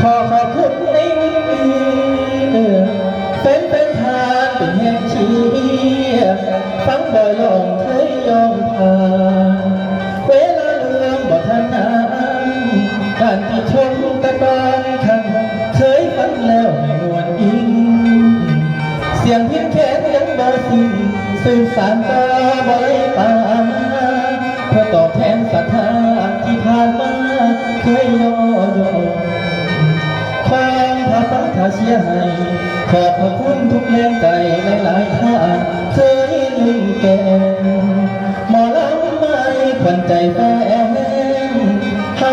ขอขอบคุณในนี้เป็นเป็นทานเป็นแห่งชียร์ฟังบ่ลองเคยยอมผ่านเวลาเรื่องบ่ทันนานการที่ชมตะกอนคันเคยฟังแล้วในวลอิงเสียงพินแขนยังบ่สิ้นสื่อสารต่อบ่ได้ปาเพื่อตอบแทนศรัทธาที่ผ่านมาเคยยอย เสียให้ขอบพระคุณทุกแรงใจในหลายท่าเคยลืมแกหมอลำไม่ขวัญใจแฟนเฮา